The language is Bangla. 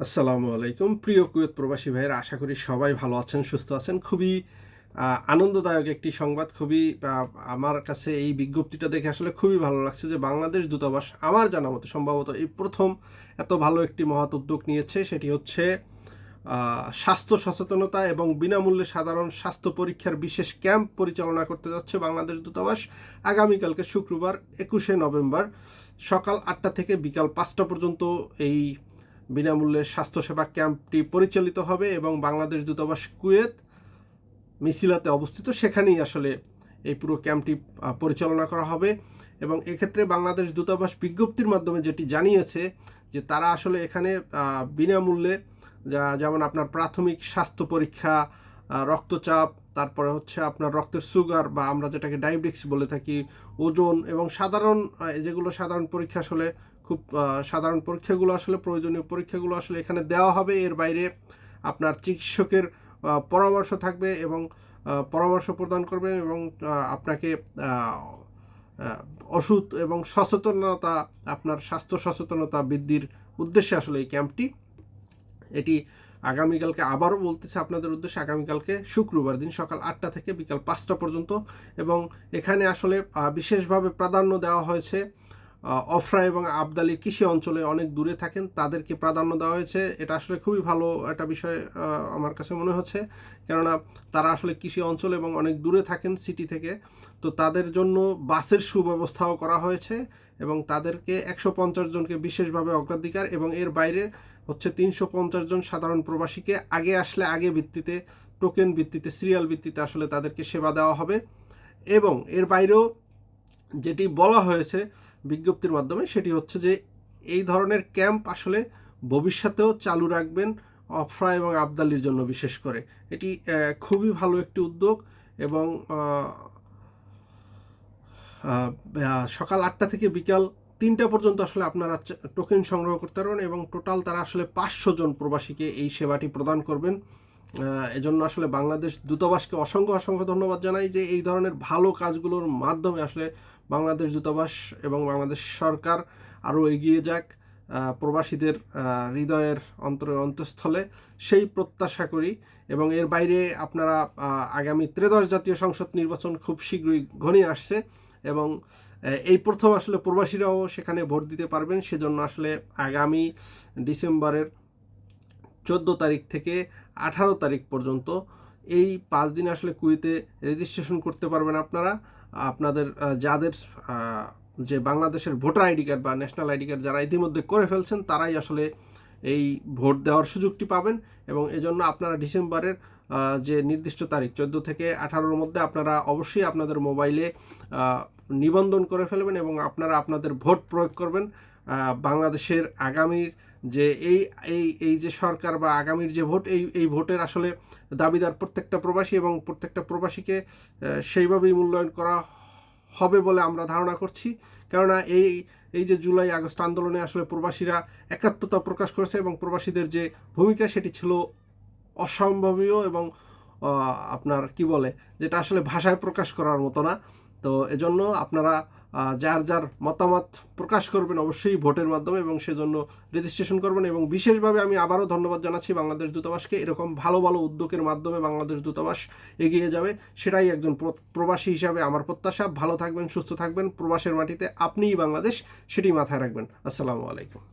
আসসালামু আলাইকুম। প্রিয় কুয়েত প্রবাসী ভাইয়ের, আশা করি সবাই ভালো আছেন, সুস্থ আছেন। খুবই আনন্দদায়ক একটি সংবাদ। খুবই আমার কাছে এই বিজ্ঞপ্তিটা দেখে আসলে খুবই ভালো লাগছে যে বাংলাদেশ দূতাবাস আমার জানা মতো সম্ভবত এই প্রথম এত ভালো একটি মহৎ উদ্যোগ নিয়েছে। সেটি হচ্ছে স্বাস্থ্য সচেতনতা এবং বিনামূল্যে সাধারণ স্বাস্থ্য পরীক্ষার বিশেষ ক্যাম্প পরিচালনা করতে যাচ্ছে বাংলাদেশ দূতাবাস আগামীকালকে শুক্রবার একুশে নভেম্বর সকাল আটটা থেকে বিকাল পাঁচটা পর্যন্ত এই বিনামূল্যে স্বাস্থ্যসেবা ক্যাম্পটি পরিচালিত হবে এবং বাংলাদেশ দূতাবাস কুয়েত মিছিলাতে অবস্থিত। সেখানেই আসলে এই পুরো ক্যাম্পটি পরিচালনা করা হবে এবং এক্ষেত্রে বাংলাদেশ দূতাবাস বিজ্ঞপ্তির মাধ্যমে যেটি জানিয়েছে যে তারা আসলে এখানে বিনামূল্যে যেমন আপনার প্রাথমিক স্বাস্থ্য পরীক্ষা রক্তচাপ তারপরে হচ্ছে আপনার রক্তের সুগার বা আমরা যেটাকে ডায়াবেটিক্স বলে থাকি, ওজন এবং সাধারণ যেগুলো সাধারণ পরীক্ষা আসলে খুব সাধারণ পরীক্ষাগুলো আসলে প্রয়োজনীয় পরীক্ষাগুলো আসলে এখানে দেওয়া হবে। এর বাইরে আপনার চিকিৎসকের পরামর্শ থাকবে এবং পরামর্শ প্রদান করবে এবং আপনাকে ওষুধ এবং সচেতনতা, আপনার স্বাস্থ্য সচেতনতা বৃদ্ধির উদ্দেশ্যে আসলে এই ক্যাম্পটি, এটি আগামীকালকে আবারও বলতেছে আপনাদের উদ্দেশ্যে, আগামীকালকে শুক্রবার দিন সকাল আটটা থেকে বিকাল পাঁচটা পর্যন্ত। এবং এখানে আসলে বিশেষভাবে প্রাধান্য দেওয়া হয়েছে অফরা এবং আবদালি কৃষি অঞ্চলে অনেক দূরে থাকেন, তাদেরকে প্রাধান্য দেওয়া হয়েছে। এটা আসলে খুবই ভালো একটা বিষয় আমার কাছে মনে হচ্ছে। কেননা তারা আসলে কৃষি অঞ্চল এবং অনেক দূরে থাকেন সিটি থেকে। তো তাদের জন্য বাসের সুব্যবস্থাও করা হয়েছে এবং তাদেরকে একশো পঞ্চাশ জনকে বিশেষভাবে অগ্রাধিকার এবং এর বাইরে হচ্ছে তিনশো পঞ্চাশ জন সাধারণ প্রবাসীকে আগে আসলে আগে ভিত্তিতে টোকেন ভিত্তিতে সিরিয়াল ভিত্তিতে আসলে তাদেরকে সেবা দেওয়া হবে। এবং এর বাইরেও যেটি বলা হয়েছে বিজ্ঞপ্তির মাধ্যমে, সেটি হচ্ছে যে এই ধরনের ক্যাম্প আসলে ভবিষ্যতেও চালু রাখবেন অফরা এবং আবদালির জন্য বিশেষ করে। এটি খুবই ভালো একটি উদ্যোগ এবং সকাল আটটা থেকে বিকাল তিনটা পর্যন্ত আসলে আপনারা টোকেন সংগ্রহ করতে পারবেন এবং টোটাল তারা আসলে পাঁচশো জন প্রবাসীকে এই সেবাটি প্রদান করবেন। এজন্য আসলে বাংলাদেশ দূতাবাসকে অসংখ্য অসংখ্য ধন্যবাদ জানাই যে এই ধরনের ভালো কাজগুলোর মাধ্যমে আসলে বাংলাদেশ দূতাবাস এবং বাংলাদেশ সরকার আরও এগিয়ে যাক প্রবাসীদের হৃদয়ের অন্তরের অন্তঃস্থলে সেই প্রত্যাশা করি এবং এর বাইরে আপনারা আগামী ত্রেদশ জাতীয় সংসদ নির্বাচন খুব শীঘ্রই ঘনিয়ে আসছে এবং এই প্রথম আসলে প্রবাসীরাও সেখানে ভোট দিতে পারবেন। সেজন্য আসলে আগামী ডিসেম্বরের চোদ্দ তারিখ থেকে আঠারো তারিখ পর্যন্ত এই পাঁচ দিন আসলে কুইতে রেজিস্ট্রেশন করতে পারবেন আপনারা। আপনাদের যাদের যে বাংলাদেশের ভোটার আইডি কার্ড বা ন্যাশনাল আইডি কার্ড যারা ইতিমধ্যে করে ফেলছেন, তারাই আসলে এই ভোট দেওয়ার সুযোগটি পাবেন এবং এজন্য আপনারা ডিসেম্বরের যে নির্দিষ্ট তারিখ, চোদ্দ থেকে আঠারোর মধ্যে আপনারা অবশ্যই আপনাদের মোবাইলে নিবন্ধন করে ফেলবেন এবং আপনারা আপনাদের ভোট প্রয়োগ করবেন বাংলাদেশের আগামীর যে এই এই এই যে সরকার বা আগামীর যে ভোট, এই এই ভোটের আসলে দাবিদার প্রত্যেকটা প্রবাসী এবং প্রত্যেকটা প্রবাসীকে সেইভাবেই মূল্যায়ন করা হবে বলে আমরা ধারণা করছি। কেননা এই এই যে জুলাই, আগস্ট আন্দোলনে আসলে প্রবাসীরা একাত্মতা প্রকাশ করেছে এবং প্রবাসীদের যে ভূমিকা সেটি ছিল অসম্ভবীয় এবং আপনার কি বলে, যেটা আসলে ভাষায় প্রকাশ করার মতো না। তো এজন্য আপনারা যার যার মতামত প্রকাশ করবেন অবশ্যই ভোটের মাধ্যমে এবং সেজন্য রেজিস্ট্রেশন করবেন এবং বিশেষভাবে আমি আবারও ধন্যবাদ জানাচ্ছি বাংলাদেশ দূতাবাসকে। এরকম ভালো ভালো উদ্যোগের মাধ্যমে বাংলাদেশ দূতাবাস এগিয়ে যাবে, সেটাই একজন প্র- প্রবাসী হিসাবে আমার প্রত্যাশা। ভালো থাকবেন, সুস্থ থাকবেন, প্রবাসের মাটিতে আপনিই বাংলাদেশ, সেটি মাথায় রাখবেন। আসসালামু আলাইকুম।